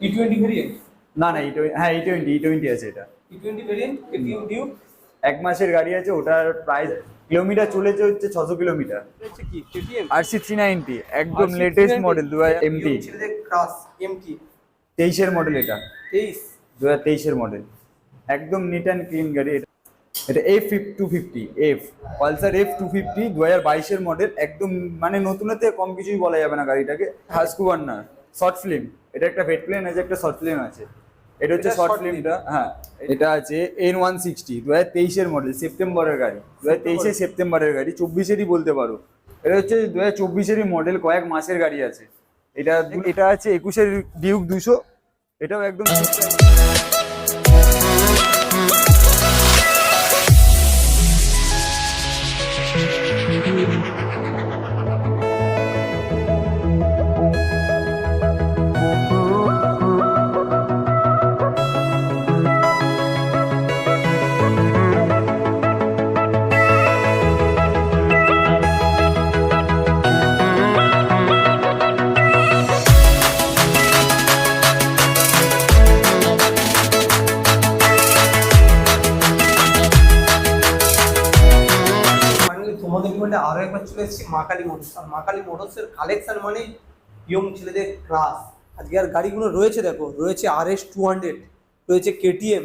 ই twenty variant না না ই হ্যাঁ ই টোয়েন্টি ই টোয়েন্টি আছে এটা। E twenty variant KTM Duke এক মাসের গাড়ি আছে ওটার প্রাইস কিলোমিটার চলেছে হচ্ছে ছশো কিলোমিটার। কি? KTM R C three ninety একদম লেটেস্ট মডেল দু হাজার এমটি ক্রাস এমটি তেইশের মডেল এটা। তেইশ? দু হাজার তেইশের মডেল একদম নিট অ্যান্ড ক্লিন গাড়ি এটা। এটা এফ ফিফ two fifty F Pulsar F two fifty দু হাজার বাইশের মডেল একদম মানে নতুনের থেকে কম কিছুই বলা যাবে না গাড়িটাকে। হাসকুয়ার না শর্ট ফিল্ম এটা একটা ভেট প্লেন আছে একটা শর্ট প্লেন আছে। এটা হচ্ছে শর্ট প্লেনটা ফিল্মটা হ্যাঁ। এটা আছে এন ওয়ান সিক্সটি দু হাজার তেইশের মডেল সেপ্টেম্বরের গাড়ি। দু হাজার তেইশে সেপ্টেম্বরের গাড়ি চব্বিশেরই বলতে পারো। এটা হচ্ছে দু হাজার চব্বিশেরই মডেল কয়েক মাসের গাড়ি আছে। এটা এটা আছে একুশের ডিউক দুশো। এটাও একদম চলে এসেছি মা কালী মোটরস আর মাকালি মোটরসের কালেকশন মানে ইয়ং ছেলেদের ক্লাস আজকে আর গাড়িগুলো রয়েছে দেখো, রয়েছে আর এস টু হান্ড্রেড রয়েছে কেটিএম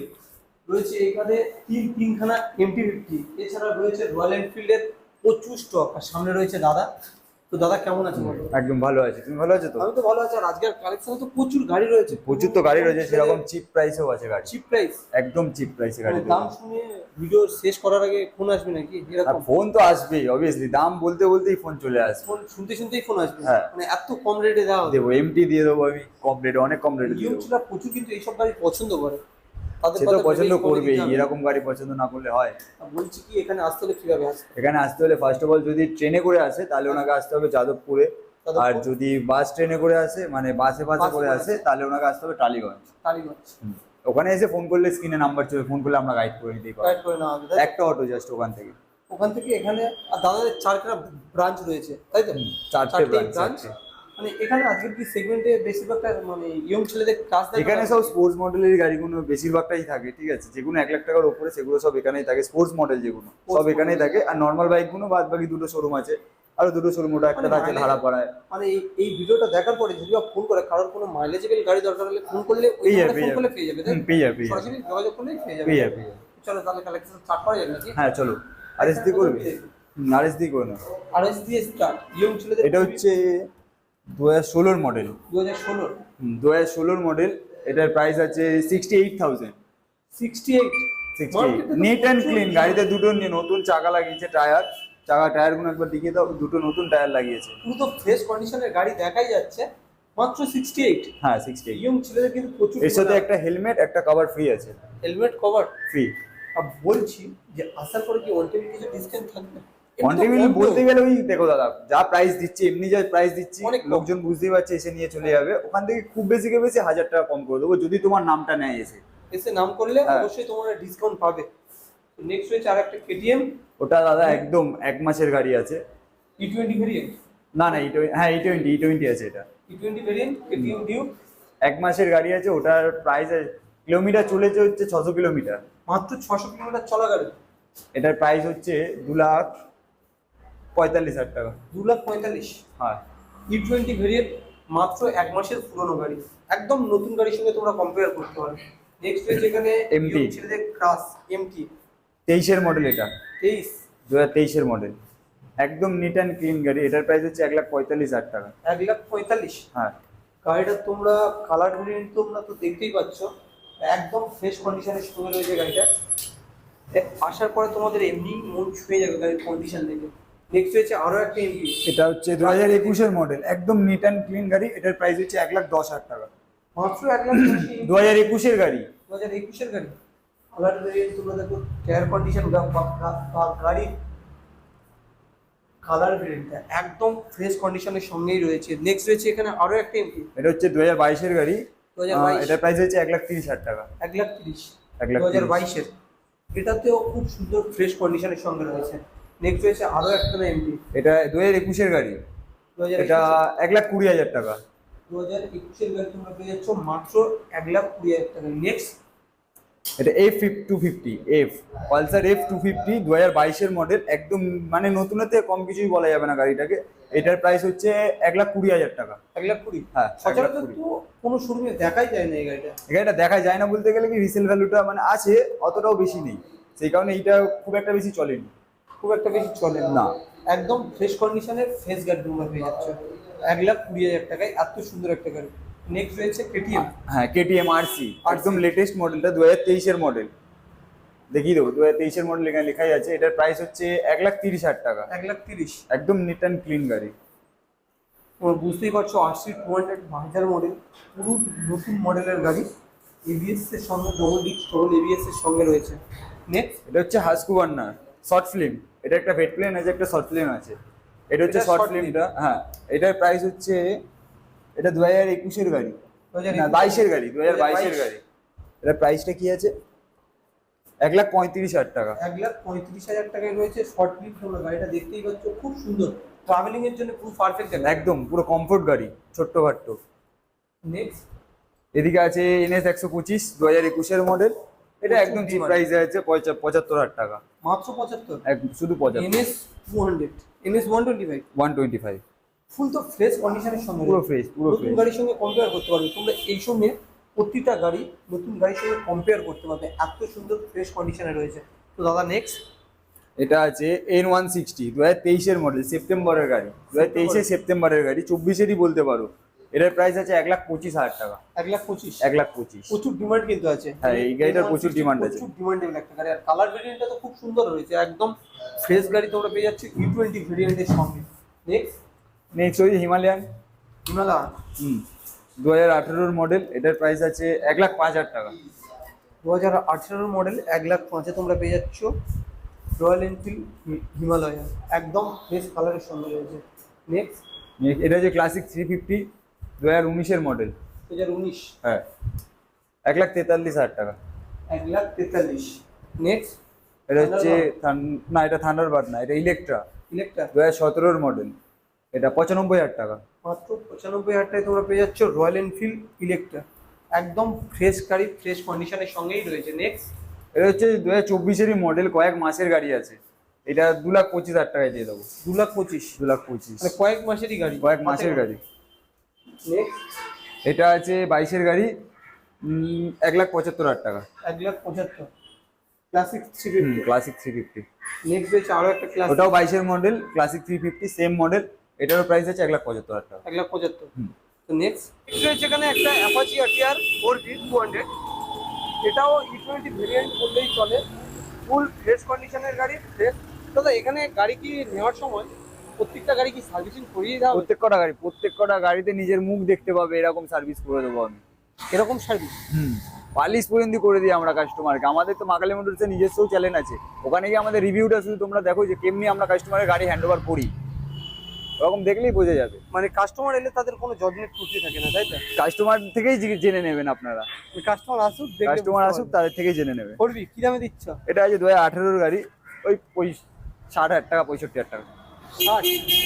রয়েছে এখানে তিন, তিনখানা এমটি ফিফটি এছাড়া রয়েছে রয়্যাল এনফিল্ডের প্রচুর স্টক আর সামনে রয়েছে দাদা তো দাদা কেমন আছে বলো? একদম ভালো আছে। তুমি ভালো আছো তো? আমি তো ভালো আছি। আর আজকের কালেকশনে তো প্রচুর গাড়ি রয়েছে। প্রচুর তো গাড়ি রয়েছে সেরকম চিপ প্রাইসেও আছে গাড়ি। চিপ প্রাইস একদম চিপ প্রাইসে গাড়ি দাম শুনে ভিডিও শেষ করার আগে ফোন আসবে নাকি? এরকম। ফোন তো আসবেই অবভিয়াসলি দাম বলতে বলতেই ফোন চলে আসবে। ফোন শুনতে শুনতেই ফোন আসবে। হ্যাঁ। মানে এত কম রেটে দেওয়া দেবো এমটি দিয়ে দেবো আমি কম রেটে অনেক কম রেটে দিয়ে দেবো। প্রচুর কিন্তু এইসব গাড়ি পছন্দ করে। সে তো পছন্দ করবেই এরকম গাড়ি পছন্দ না করলে হয়। বলছি কি এখানে আসতে হলে কীভাবে এখানে আসতে হলে ফার্স্ট অফ অল যদি ট্রেনে করে আসে তাহলে ওনাকে আসতে হবে যাদবপুরে। আর যদি বাস ট্রেনে করে আসে মানে বাসে বাসে করে আসে তাহলে ওনাকে আসতে হবে টালিগঞ্জ। টালিগঞ্জ। ওখানে এসে ফোন করলে স্ক্রিনে নাম্বার চলে ফোন করলে আমরা গাইড করে দিতেই পারব? একটা অটো জাস্ট ওখান থেকে। ওখান থেকে এখানে দাদাদের চারখানা ব্রাঞ্চ রয়েছে তাই তো? চারটে ব্রাঞ্চ মানে এখানে আজকের কি সেগমেন্টে বেশিরভাগটা মানে ইয়ং ছেলেদের এখানে সব স্পোর্টস মডেলের গাড়িগুলো বেশিরভাগটাই থাকে ঠিক আছে? যেগুলো এক লাখ টাকার উপরে সেগুলো সব এখানেই থাকে স্পোর্টস মডেল যেগুলো সব এখানেই থাকে। আর নর্মাল বাইকগুলো বাদ বাকি দুটো শোরুম আছে আরও দুটো শোরুম ওটা একটা মানে ধারাপাড়ায় মানে এই ভিডিওটা দেখার পরে যদি ফোন করে কারোর কোনো মাইলেজেবল গাড়ি দরকার হলে ফোন করলে পেয়ে যাবে, ফোন পেয়ে করলে পেয়ে যাবে তাই হুম, তো? পেয়ে যাবে, সরাসরি যোগাযোগ পেয়ে যাবে। পেয়ে যাবে, চলো তাহলে কালেকশন স্টার্ট করা যাবে নাকি? হ্যাঁ চলো। আর এস দি করবে আর এস দি করে আর এস স্টার্ট ইয়ং ছেলেদের এটা হচ্ছে দু হাজার ষোলোর মডেল দু হাজার ষোলোর? দু হাজার ষোলোর মডেল এটার প্রাইস আছে sixty eight thousand sixty eight neat and clean গাড়িতে দুটো নতুন চাকা লাগিয়েছে টায়ার চাকা টায়ারগুলো একবার দেখিয়ে দাও দুটো নতুন টায়ার লাগিয়েছে। পুরো তো ফ্রেশ কন্ডিশনের গাড়ি দেখাই যাচ্ছে মাত্র সিক্সটি এইট হ্যাঁ সিক্সটি এইট ইয়ং ছেলেদের কিন্তু প্রচুর এর সাথে একটা হেলমেট একটা কভার ফ্রি আছে। হেলমেট কভার ফ্রি আর বলছি যে আসার পরে কি ওয়ান টেবিল কিছু ডিসকাউন্ট থাকবে? বলতে গেলে ওই দেখো দাদা যা প্রাইস দিচ্ছি এমনি যা প্রাইস দিচ্ছি লোকজন বুঝতেই পারছে এসে নিয়ে চলে যাবে। ওখান থেকে খুব বেশি কে বেশি হাজার টাকা কম করে দেবো যদি তোমার নামটা নেয় এসে। এসে নাম করলে হ্যাঁ। অবশ্যই তোমরা ডিসকাউন্ট পাবে। নেক্সট হচ্ছে আর একটা কেটিএম ওটা দাদা একদম এক মাসের গাড়ি আছে। ই টোয়েন্টি ভেরিয়েন্ট না না ই হ্যাঁ ই টোয়েন্টি ই টোয়েন্টি আছে এটা। E twenty variant KTM Duke এক মাসের গাড়ি আছে ওটার প্রাইস কিলোমিটার চলেছে হচ্ছে ছশো কিলোমিটার মাত্র ছশো কিলোমিটার চলা গাড়ি। এটার প্রাইস হচ্ছে দু লাখ পঁয়তাল্লিশ হাজার টাকা। দু লাখ পঁয়তাল্লিশ? হ্যাঁ। ই টোয়েন্টি ভেরিয়েন্ট মাত্র এক মাসের পুরনো গাড়ি। একদম নতুন গাড়ির সঙ্গে তোমরা কম্পেয়ার করতে পারো। নেক্সট হচ্ছে এখানে young ছেলেদের ক্রাস এমটি তেইশের মডেল এটা। তেইশ। দু হাজার তেইশের মডেল একদম নিট অ্যান্ড ক্লিন গাড়ি। এটার প্রাইস হচ্ছে এক লাখ পঁয়তাল্লিশ হাজার টাকা। এক লাখ পঁয়তাল্লিশ? হ্যাঁ। গাড়িটা তোমরা কালার ভেরিয়েন্ট তোমরা তো দেখতেই পাচ্ছ। একদম ফ্রেশ কন্ডিশনের সঙ্গে রয়েছে গাড়িটা। আসার পরে তোমাদের এমনি মন ছুঁয়ে যাবে গাড়ির কন্ডিশন দেখে। নেক্সট হচ্ছে আরও একটা এমপি এটা হচ্ছে দু হাজার একুশের মডেল একদম নিট অ্যান্ড ক্লিন গাড়ি এটার প্রাইস হচ্ছে এক লাখ দশ হাজার টাকা। মাত্র এক লাখ দু হাজার। একুশের গাড়ি। দু হাজার একুশের গাড়ি। ভেরিয়েন্ট তোমরা দেখো টায়ার কন্ডিশন গাড়ির কালার ভেরিয়েন্টটা একদম ফ্রেশ কন্ডিশনের সঙ্গেই রয়েছে। নেক্সট রয়েছে এখানে আরও একটা এমপি এটা হচ্ছে দু হাজার বাইশের গাড়ি। এটার প্রাইস হচ্ছে এক লাখ তিরিশ হাজার টাকা। এক লাখ তিরিশ। এক লাখ দু হাজার বাইশের। এটাতেও খুব সুন্দর ফ্রেশ কন্ডিশনের সঙ্গে রয়েছে। নেক্সট রয়েছে আরও একটা এমপি এটা দু হাজার একুশের গাড়ি। এটা এক লাখ কুড়ি হাজার টাকা। দু হাজার একুশের গাড়ি তোমরা পেয়ে যাচ্ছ মাত্র এক লাখ কুড়ি হাজার টাকা। নেক্সট এটা F two fifty F Pulsar F two fifty দু হাজার বাইশের মডেল একদম মানে নতুনতে কম কিছুই বলা যাবে না গাড়িটাকে। এটার প্রাইস হচ্ছে এক লাখ কুড়ি হাজার টাকা। এক লাখ কুড়ি? হ্যাঁ, সচরাচর। তো কোনো শোরুমে দেখাই যায় না এই গাড়িটা। এই গাড়িটা দেখা যায় না বলতে গেলে কি রিসেল ভ্যালুটা মানে আছে অতটাও বেশি নেই। সেই কারণে এইটা খুব একটা বেশি চলেনি। খুব একটা বেশি চলে না। একদম ফ্রেশ কন্ডিশনের ফ্রেশ গাড়ি তোমরা পেয়ে যাচ্ছ। এক লাখ কুড়ি হাজার টাকায় এত সুন্দর একটা গাড়ি নেক্সট রয়েছে কেটিএম হ্যাঁ কেটিএম আরসি একদম লেটেস্ট মডেলটা দু হাজার তেইশের মডেল দেখিয়ে দেবো দু হাজার তেইশের মডেল এখানে লেখাই আছে। এটার প্রাইস হচ্ছে এক লাখ তিরিশ হাজার টাকা। এক লাখ তিরিশ। একদম নিট অ্যান্ড ক্লিন গাড়ি। তোমরা বুঝতেই পারছ আরসি টু হান্ড্রেড হাজার মডেল পুরো নতুন মডেলের গাড়ি। এবিএস এর সঙ্গে ডবল ডিস্ক ডবল এবিএস এর সঙ্গে রয়েছে। নেক্সট এটা হচ্ছে হাসকুবান্না শর্ট ফিল্ম এটা একটা ভেট প্লেন আছে একটা শর্ট ফিল্ম আছে। এটা হচ্ছে শর্ট ফিল্মটা হ্যাঁ। এটার প্রাইস হচ্ছে এটা দু হাজার একুশের গাড়ি। না বাইশের গাড়ি দু হাজার বাইশের গাড়ি। এটার প্রাইসটা কি আছে? এক লাখ পঁয়ত্রিশ হাজার টাকা। এক লাখ পঁয়ত্রিশ হাজার টাকায় রয়েছে শর্ট ক্লিপ তোমরা গাড়িটা দেখতেই পাচ্ছ খুব সুন্দর। ট্রাভেলিং এর জন্য পুরো পারফেক্ট একদম পুরো কমফোর্ট গাড়ি ছোট্ট খাট্ট। নেক্সট এদিকে আছে এনএস একশো পঁচিশ দু হাজার একুশের মডেল এটা একদম চিপ। প্রাইসে আছে পঁয়চা- পঁচাত্তর হাজার টাকা। মাত্র পঁচাত্তর? এক- শুধু পঁচাত্তর। NS two hundred NS one twenty five one twenty five full তো ফ্রেশ কন্ডিশনের সঙ্গে পুরো ফ্রেশ পুরো নতুন ফ্রেশ গাড়ির সঙ্গে কম্পেয়ার করতে পারবে। তোমরা এই সঙ্গে প্রতিটা গাড়ি নতুন গাড়ির সঙ্গে কম্পেয়ার করতে পারবে। এত সুন্দর ফ্রেশ কন্ডিশনে রয়েছে। তো দাদা নেক্সট এটা আছে এন ওয়ান সিক্সটি দু হাজার তেইশের মডেল সেপ্টেম্বরের গাড়ি। দু হাজার তেইশে সেপ্টেম্বরের গাড়ি চব্বিশেরই বলতে পারো। এটার প্রাইস আছে এক লাখ পঁচিশ হাজার টাকা। এক লাখ পঁচিশ? এক লাখ পঁচিশ। প্রচুর ডিমান্ড কিন্তু আছে। হ্যাঁ, এই গাড়িটার প্রচুর ডিমান্ড আছে। প্রচুর ডিমান্ডেবল একটা গাড়ি। আর কালার ভেরিয়েন্টটা তো খুব সুন্দর রয়েছে একদম ফ্রেশ গাড়ি তোমরা পেয়ে যাচ্ছ ই টোয়েন্টি ভেরিয়েন্টের সঙ্গে। নেক্সট নেক্সট ওই হিমালয়ান। হিমালয়া হুম। দু হাজার আঠেরোর মডেল এটার প্রাইস আছে এক লাখ পাঁচ হাজার টাকা। দু হাজার আঠেরোর মডেল এক লাখ পাঁচে তোমরা পেয়ে যাচ্ছ রয়্যাল এনফিল্ড হিমালয়া একদম ফ্রেশ কালারের সঙ্গে রয়েছে। নেক্সট এটা হচ্ছে ক্লাসিক থ্রি ফিফটি দু হাজার উনিশের মডেল দু হাজার উনিশ। হ্যাঁ। এক লাখ তেতাল্লিশ হাজার টাকা। এক লাখ তেতাল্লিশ। নেক্সট এটা হচ্ছে না এটা থান্ডারবার্ড না এটা ইলেকট্রা ইলেকট্রা দু হাজার সতেরোর মডেল এটা পঁচানব্বই হাজার টাকা। মাত্র পঁচানব্বই হাজার টাকায় তোমরা পেয়ে যাচ্ছ রয়্যাল এনফিল্ড ইলেকট্রা একদম ফ্রেশ গাড়ি ফ্রেশ কন্ডিশনের সঙ্গেই রয়েছে। নেক্সট এটা হচ্ছে দু হাজার চব্বিশেরই মডেল কয়েক মাসের গাড়ি আছে। এটা দু লাখ পঁচিশ হাজার টাকায় দিয়ে দেবো। দু লাখ পঁচিশ। দু লাখ পঁচিশ। মানে কয়েক মাসেরই গাড়ি। কয়েক মাসের গাড়ি। এটা আছে বাইশের গাড়ি এক লাখ পঁচাত্তর হাজার টাকা। এক লাখ পঁচাত্তর। Classic three fifty classic three fifty next রয়েছে আরও একটা ক্লাস ওটাও বাইশের model classic three fifty same model এটারও প্রাইস আছে এক লাখ পঁচাত্তর হাজার টাকা। এক লাখ পঁচাত্তর। তো নেক্সট রয়েছে এখানে একটা Apache RTR four V two hundred এটাও ই টোয়েন্টি ভেরিয়েন্ট বললেই চলে। ফুল ফ্রেশ কন্ডিশনের গাড়ি ফ্রেশ দাদা এখানে গাড়ি কি নেওয়ার সময় প্রত্যেকটা গাড়ি কি সার্ভিসিং করিয়ে দেওয়া হবে? প্রত্যেক কটা গাড়ি প্রত্যেক কটা গাড়িতে নিজের মুখ দেখতে পাবে এরকম সার্ভিস করে দেবো আমি। এরকম সার্ভিস? হুম। পালিশ পর্যন্ত করে দিই আমরা কাস্টমারকে আমাদের তো মাকালি মোটরসের নিজস্ব চ্যানেল আছে। ওখানে গিয়ে আমাদের রিভিউটা শুধু তোমরা দেখো যে কেমনি আমরা কাস্টমারের গাড়ি হ্যান্ড ওভার করি। ওরকম দেখলেই বোঝা যাবে। মানে কাস্টমার এলে তাদের কোনো যত্নের ত্রুটি থাকে না তাই তো? কাস্টমার থেকেই জেনে নেবেন আপনারা। কাস্টমার আসুক দেখলে কাস্টমার আসুক তাদের থেকেই জেনে নেবে। করবি? কি দামে দিচ্ছ? এটা আছে দু হাজার আঠেরোর গাড়ি ওই পঁই- ষাট হাজার টাকা পঁয়ষট্টি হাজার টাকা।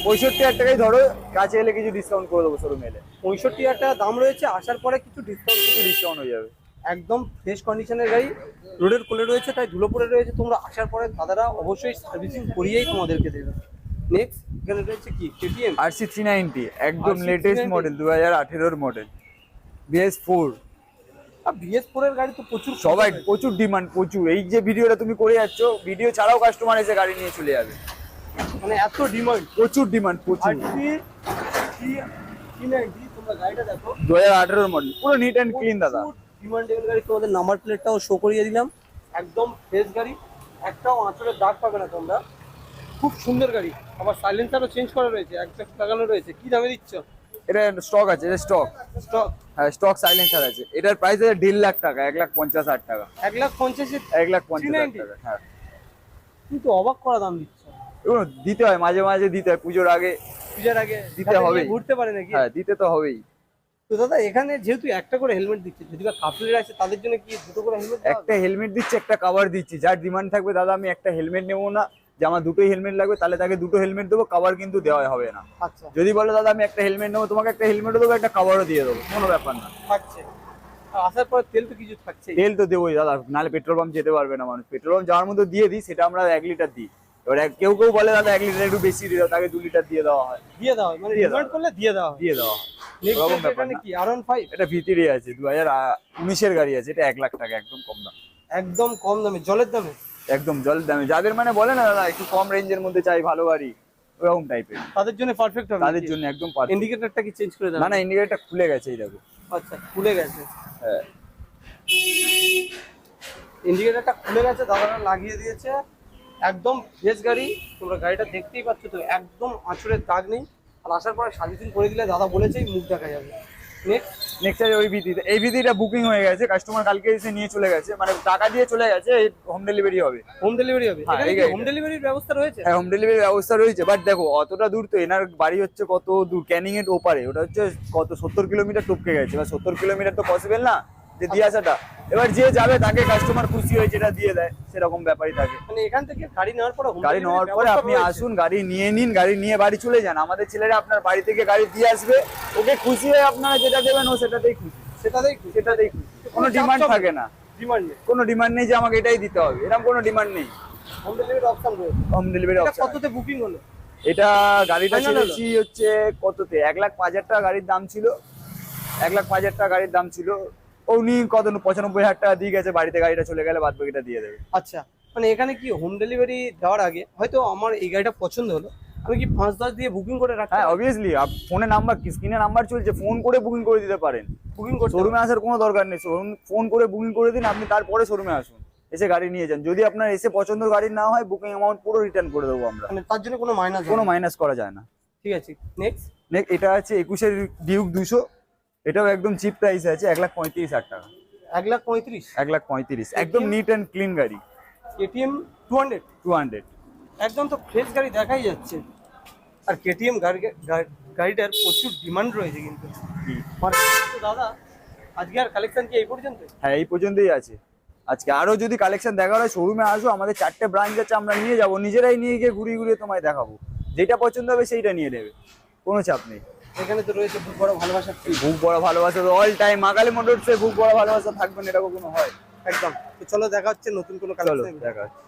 পঁয়ষট্টি হাজার টাকাই ধরো কাছে এলে কিছু ডিসকাউন্ট করে দেবো শোরুমে এলে। পঁয়ষট্টি হাজার টাকা দাম রয়েছে আসার পরে কিছু ডিসকাউন্ট কিছু ডিসকাউন্ট হয়ে যাবে। একদম ফ্রেশ কন্ডিশনের গাড়ি রোডের কোলে রয়েছে তাই ধুলো পড়ে রয়েছে তোমরা আসার পরে দাদারা অবশ্যই সার্ভিসিং করিয়েই তোমাদেরকে দেবে। নেক্সট এখানে রয়েছে কি? KTM R C three ninety একদম লেটেস্ট মডেল দু হাজার আঠেরোর মডেল বিএস ফোর আর বিএস ফোরের গাড়ি তো প্রচুর সবাই প্রচুর ডিমান্ড প্রচুর। এই যে ভিডিওটা তুমি করে যাচ্ছ ভিডিও ছাড়াও কাস্টমার এসে গাড়ি নিয়ে চলে যাবে। মানে এত ডিমান্ড প্রচুর ডিমান্ড প্রচুর। দু হাজার আঠেরোর মডেল পুরো নিট অ্যান্ড ক্লিন দাদা। ডিমান্ডেবল গাড়ি তোমাদের নাম্বার প্লেটটাও শো করিয়ে দিলাম। একদম ফ্রেশ গাড়ি একটাও আঁচড়ের দাগ পাবে না তোমরা। খুব সুন্দর গাড়ি। আবার সাইলেন্সারও চেঞ্জ করা রয়েছে এক লাগানো রয়েছে। কি দামে দিচ্ছ? এটা স্টক আছে এটা স্টক স্টক হ্যাঁ স্টক সাইলেন্সার আছে। এটার প্রাইস আছে দেড় লাখ টাকা এক লাখ পঞ্চাশ হাজার টাকা। এক লাখ পঞ্চাশের এক লাখ পঞ্চাশ হাজার 390? টাকা হ্যাঁ। কিন্তু অবাক করা দাম দিচ্ছ। এগুলো দিতে হয় মাঝে মাঝে দিতে হয় পুজোর আগে পূজার আগে দিতে। নিয়ে ঘুরতে পারে নাকি? হ্যাঁ দিতে তো হবেই। তো দাদা এখানে যেহেতু একটা করে হেলমেট দিচ্ছে যদি কাপড়ের আছে তাদের জন্য কি দুটো করে হেলমেট একটা হেলমেট দিচ্ছি একটা কভার দিচ্ছি। যার ডিমান্ড থাকবে দাদা আমি একটা হেলমেট নেব না। যে আমার দুটোই হেলমেট লাগবে তাহলে তাকে দুটো হেলমেট দেবো কভার কিন্তু দেওয়া হবে না। আচ্ছা। যদি বলো দাদা আমি একটা হেলমেট নেব তোমাকে একটা হেলমেটও দেবো একটা কভারও দিয়ে দেবো কোনো ব্যাপার না। থাকছে। আসার পর তেল তো কিছু থাকছে তেল তো দেবোই দাদা নাহলে পেট্রোল পাম্প যেতে পারবে না মানুষ। পেট্রোল পাম্প যাওয়ার মধ্যে দিয়ে দিই সেটা আমরা এক লিটার দিই। এবার কেউ কেউ বলে দাদা এক লিটার একটু বেশি দিয়ে দাও তাকে দু লিটার দিয়ে দেওয়া হয়। দিয়ে দেওয়া হয় মানে দেওয়া করলে দিয়ে দেওয়া হয়। দিয়ে দেওয়া হয়। নেক্সট ব্যাপার কি আর ফাইভ এটা ভিতরে আছে দু হাজার উনিশের গাড়ি আছে এটা এক লাখ টাকা একদম কম দাম। একদম কম দামে জলের দামে? একদম জল দামে। যাদের মানে বলে না দাদা একটু কম রেঞ্জের মধ্যে চাই ভালো গাড়ি ওরকম টাইপের তাদের জন্য পারফেক্ট হবে তাদের জন্য একদম perfect। ইন্ডিকেটরটা কি চেঞ্জ করে দেন না না ইন্ডিকেটরটা খুলে গেছে এই দেখো। আচ্ছা খুলে গেছে। হ্যাঁ। ইন্ডিকেটরটা খুলে গেছে দাদারা লাগিয়ে দিয়েছে। একদম ফ্রেশ গাড়ি তোমরা গাড়িটা দেখতেই পাচ্ছ তো একদম আঁচড়ের দাগ নেই। আর আসার পরে সার্ভিসিং করে দিলে দাদা বলেছেই মুখ দেখা যাবে। নেক্সট নেক্সট ওই এই ভিত্তিটা বুকিং হয়ে গেছে কাস্টমার কালকে এসে নিয়ে চলে গেছে মানে টাকা দিয়ে চলে গেছে হোম ডেলিভারি হবে। হোম ডেলিভারি হবে। হ্যাঁ। হোম ডেলিভারির ব্যবস্থা রয়েছে? হ্যাঁ হোম ডেলিভারি ব্যবস্থা রয়েছে বাট দেখো অতটা দূর তো এনার বাড়ি হচ্ছে কত দূর ক্যানিং এর ওপারে ওটা হচ্ছে কত সত্তর কিলোমিটার টপকে গেছে সত্তর কিলোমিটার তো পসিবল না? যে দিয়ে আসাটা। এবার যে যাবে তাকে কাস্টমার খুশি হয়ে যেটা দিয়ে দেয় সেরকম ব্যাপারই থাকে। মানে এখান থেকে গাড়ি নেওয়ার পরে গাড়ি নেওয়ার পরে আপনি আসুন গাড়ি নিয়ে নিন গাড়ি নিয়ে বাড়ি চলে যান। আমাদের ছেলেরা আপনার বাড়ি থেকে গাড়ি দিয়ে আসবে। ওকে খুশি হয়ে আপনারা যেটা দেবেন ও সেটাতেই খুশি। সেটাতেই। সেটাতেই খুশি। কোনো ডিমান্ড থাকে না। ডিমান্ড নেই। কোনো ডিমান্ড নেই যে আমাকে এটাই দিতে হবে। এরকম কোনো ডিমান্ড নেই। হোম ডেলিভারি অপশন রয়েছে। হোম ডেলিভারি অপশন কততে বুকিং হলো? এটা গাড়িটা? ছেড়েছি হচ্ছে কততে? এক লাখ পাঁচ হাজার টাকা গাড়ির দাম ছিল। এক লাখ পাঁচ হাজার টাকা গাড়ির দাম ছিল। উনি কত পঁচানব্বই হাজার টাকা দিয়ে গেছে বাড়িতে গাড়িটা চলে গেলে বাদ বাকিটা দিয়ে দেবে। আচ্ছা মানে এখানে কি হোম ডেলিভারি দেওয়ার আগে হয়তো আমার এই গাড়িটা পছন্দ হলো আমি কি পাঁচ দশ দিয়ে বুকিং করে রাখতে হ্যাঁ অবভিয়াসলি ফোনে নাম্বার স্ক্রিনে নাম্বার চলছে ফোন করে বুকিং করে দিতে পারেন। বুকিং করে শোরুমে আসার কোনো দরকার নেই শোরুম ফোন করে বুকিং করে দিন আপনি তারপরে শোরুমে আসুন এসে গাড়ি নিয়ে যান। যদি আপনার এসে পছন্দ গাড়ি না হয় বুকিং অ্যামাউন্ট পুরো রিটার্ন করে দেবো আমরা। মানে তার জন্য কোনো মাইনাস কোনো মাইনাস করা যায় না। ঠিক আছে নেক্সট নেক্সট এটা আছে একুশের ডিউক দুশো এটাও একদম চিপ প্রাইস আছে এক লাখ পঁয়ত্রিশ হাজার টাকা। এক লাখ পঁয়ত্রিশ? এক লাখ পঁয়ত্রিশ একদম নিট অ্যান্ড ক্লিন গাড়ি। KTM two hundred two hundred একদম তো ফ্রেশ গাড়ি দেখাই যাচ্ছে। আর কেটিএম গাড়ি গাড়িটার প্রচুর ডিমান্ড রয়েছে কিন্তু। দাদা আজকে আর কালেকশন কি এই পর্যন্ত? হ্যাঁ এই পর্যন্তই আছে। আজকে আরও যদি কালেকশন দেখার হয় শোরুমে আসো আমাদের চারটে ব্রাঞ্চ আছে আমরা নিয়ে যাব নিজেরাই নিয়ে গিয়ে ঘুরিয়ে ঘুরিয়ে তোমায় দেখাবো। যেটা পছন্দ হবে সেইটা নিয়ে নেবে কোনো চাপ নেই। এখানে তো রয়েছে খুব বড় ভালোবাসা বুক বড় ভালোবাসা অল টাইম মাগালি মোটরসে বুক বড় ভালোবাসা থাকবে না এটা কখনো হয়। একদম। তো চলো দেখা হচ্ছে নতুন কোনো কালেকশন দেখা হচ্ছে।